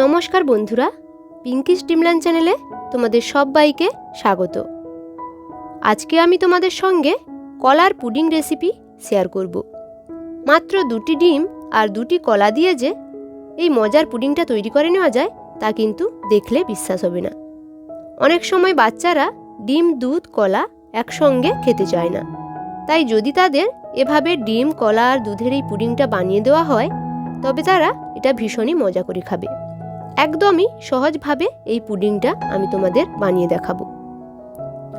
নমস্কার বন্ধুরা পিঙ্কি স্টিমল্যান্ড চ্যানেলে তোমাদের সবাইকে স্বাগত। আজকে আমি তোমাদের সঙ্গে কলার পুডিং রেসিপি শেয়ার করব। মাত্র দুটি ডিম আর দুটি কলা দিয়ে যে এই মজার পুডিংটা তৈরি করে নেওয়া যায়, তা কিন্তু দেখলে বিশ্বাস হবে না। অনেক সময় বাচ্চারা ডিম, দুধ, কলা একসঙ্গে খেতে চায় না। তাই যদি তাদের এভাবে ডিম, কলা আর দুধের এই পুডিংটা বানিয়ে দেওয়া হয়, তবে তারা এটা ভীষণই মজা করে খাবে। একদমই সহজভাবে এই পুডিংটা আমি তোমাদের বানিয়ে দেখাবো।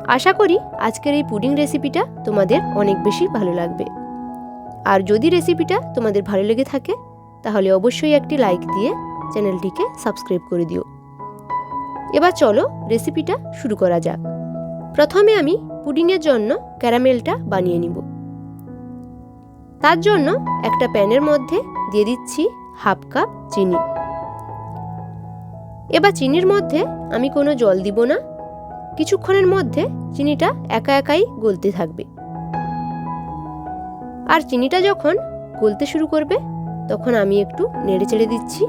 আশা করি আজকের এই পুডিং রেসিপিটা তোমাদের অনেক বেশি ভালো লাগবে। আর যদি রেসিপিটা তোমাদের ভালো লেগে থাকে, তাহলে অবশ্যই একটি লাইক দিয়ে চ্যানেলটিকে সাবস্ক্রাইব করে দিও। এবার চলো রেসিপিটা শুরু করা যাক। প্রথমে আমি পুডিংয়ের জন্য ক্যারামেলটা বানিয়ে নিব। তার জন্য একটা প্যানের মধ্যে দিয়ে দিচ্ছি হাফ কাপ চিনি। এবার চিনির মধ্যে আমি কোনো জল দিব না। কিছুক্ষণের মধ্যে চিনিটা একা একাই গলতে থাকবে। আর চিনিটা যখন গলতে শুরু করবে, তখন আমি একটু নেড়ে চেড়ে দিচ্ছি।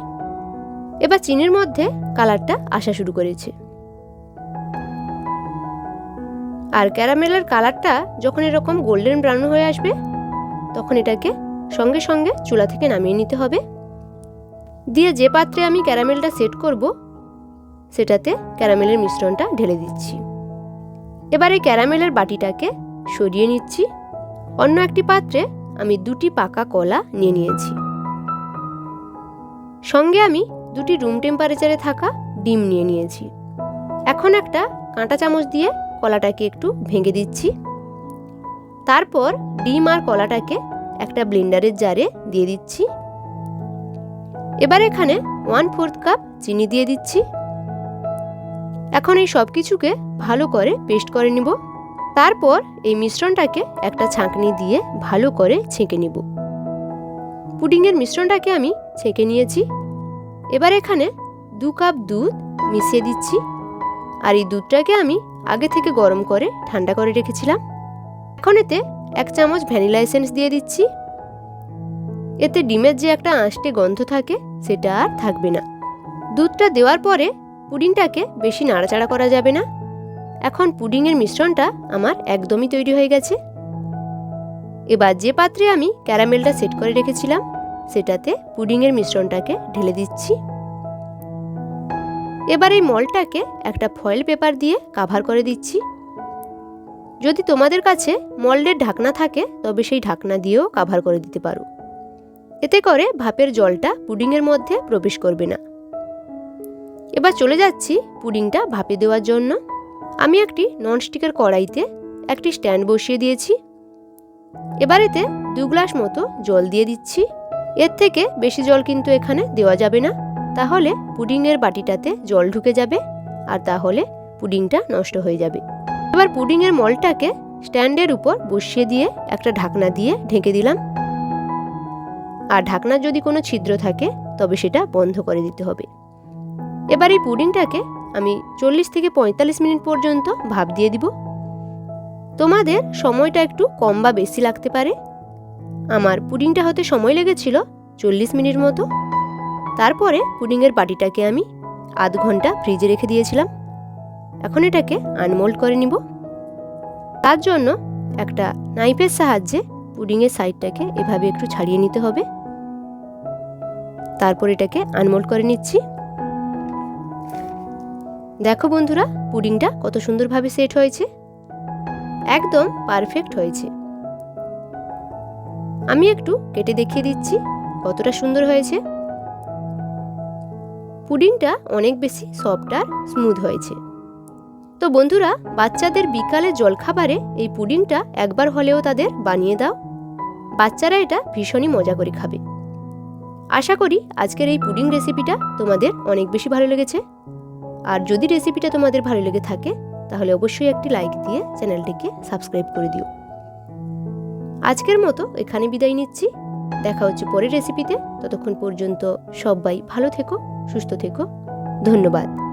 এবার চিনির মধ্যে কালারটা আসা শুরু করেছে। আর ক্যারামেলের কালারটা যখন এরকম গোল্ডেন ব্রাউন হয়ে আসবে, তখন এটাকে সঙ্গে সঙ্গে চুলা থেকে নামিয়ে নিতে হবে। দিয়ে যে পাত্রে আমি ক্যারামেলটা সেট করব সেটাতে ক্যারামেলের মিশ্রণটা ঢেলে দিচ্ছি। এবার ক্যারামেলের বাটিটাকে সরিয়ে নিচ্ছি। অন্য একটি পাত্রে আমি দুটি পাকা কলা নিয়ে নিয়েছি। সঙ্গে আমি দুটি রুম টেম্পারেচারে থাকা ডিম নিয়ে নিয়েছি। এখন একটা কাঁটা চামচ দিয়ে কলাটাকে একটু ভেঙে দিচ্ছি। তারপর ডিম আর কলাটাকে একটা ব্লেন্ডারের জারে দিয়ে দিচ্ছি। এবার এখানে ওয়ান ফোর্থ কাপ চিনি দিয়ে দিচ্ছি। এখন এই সব কিছুকে ভালো করে পেস্ট করে নিব। তারপর এই মিশ্রণটাকে একটা ছাঁকনি দিয়ে ভালো করে ছেঁকে নিব। পুডিংয়ের মিশ্রণটাকে আমি ছেঁকে নিয়েছি। এবার এখানে দু কাপ দুধ মিশিয়ে দিচ্ছি। আর এই দুধটাকে আমি আগে থেকে গরম করে ঠান্ডা করে রেখেছিলাম। এখন এতে এক চামচ ভ্যানিলা এসেন্স দিয়ে দিচ্ছি। এতে ডিমের যে একটা আঁশটে গন্ধ থাকে, সেটা আর থাকবে না। দুধটা দেওয়ার পরে পুডিংটাকে বেশি নাড়াচাড়া করা যাবে না। এখন পুডিংয়ের মিশ্রণটা আমার একদমই তৈরি হয়ে গেছে। এবার যে পাত্রে আমি ক্যারামেলটা সেট করে রেখেছিলাম, সেটাতে পুডিংয়ের মিশ্রণটাকে ঢেলে দিচ্ছি। এবার এই মলটাকে একটা ফয়েল পেপার দিয়ে কাভার করে দিচ্ছি। যদি তোমাদের কাছে মল্ডের ঢাকনা থাকে, তবে সেই ঢাকনা দিয়েও কাভার করে দিতে পারো। এতে করে ভাপের জলটা পুডিংয়ের মধ্যে প্রবেশ করবে না। এবার চলে যাচ্ছি পুডিংটা ভাপে দেওয়ার জন্য। আমি একটি ননস্টিকের কড়াইতে একটি স্ট্যান্ড বসিয়ে দিয়েছি। এবার এতে দু গ্লাস মতো জল দিয়ে দিচ্ছি। এর থেকে বেশি জল কিন্তু এখানে দেওয়া যাবে না। তাহলে পুডিংয়ের বাটিটাতে জল ঢুকে যাবে আর তাহলে পুডিংটা নষ্ট হয়ে যাবে। এবার পুডিংয়ের মলটাকে স্ট্যান্ডের উপর বসিয়ে দিয়ে একটা ঢাকনা দিয়ে ঢেকে দিলাম। আর ঢাকনার যদি কোনো ছিদ্র থাকে, তবে সেটা বন্ধ করে দিতে হবে। এবার এই পুডিংটাকে আমি চল্লিশ থেকে পঁয়তাল্লিশ মিনিট পর্যন্ত ভাপ দিয়ে দিব। তোমাদের সময়টা একটু কম বা বেশি লাগতে পারে। আমার পুডিংটা হতে সময় লেগেছিল চল্লিশ মিনিট মতো। তারপরে পুডিংয়ের বাটিটাকে আমি আধ ঘণ্টা ফ্রিজে রেখে দিয়েছিলাম। এখন এটাকে আনমোল্ড করে নিব। তার জন্য একটা নাইফের সাহায্যে পুডিংয়ের সাইডটাকে এভাবে একটু ছাড়িয়ে নিতে হবে। তারপর এটাকে আনমোল্ড করে নিচ্ছি। দেখো বন্ধুরা, পুডিংটা কত সুন্দরভাবে সেট হয়েছে। একদম পারফেক্ট হয়েছে। আমি একটু কেটে দেখিয়ে দিচ্ছি কতটা সুন্দর হয়েছে। পুডিংটা অনেক বেশি সফট আর স্মুথ হয়েছে। তো বন্ধুরা, বাচ্চাদের বিকালে জলখাবারে এই পুডিংটা একবার হলেও তাদের বানিয়ে দাও। বাচ্চারা এটা ভীষণই মজা করে খাবে। আশা করি আজকের এই পুডিং রেসিপিটা তোমাদের অনেক বেশি ভালো লেগেছে। আর যদি রেসিপিটা তোমাদের ভালো লেগে থাকে, তাহলে অবশ্যই একটি লাইক দিয়ে চ্যানেলটিকে সাবস্ক্রাইব করে দিও। আজকের মতো এখানে বিদায় নিচ্ছি। দেখা হচ্ছে পরের রেসিপিতে ততক্ষণ পর্যন্ত সবাই ভালো থেকো, সুস্থ থেকো। ধন্যবাদ।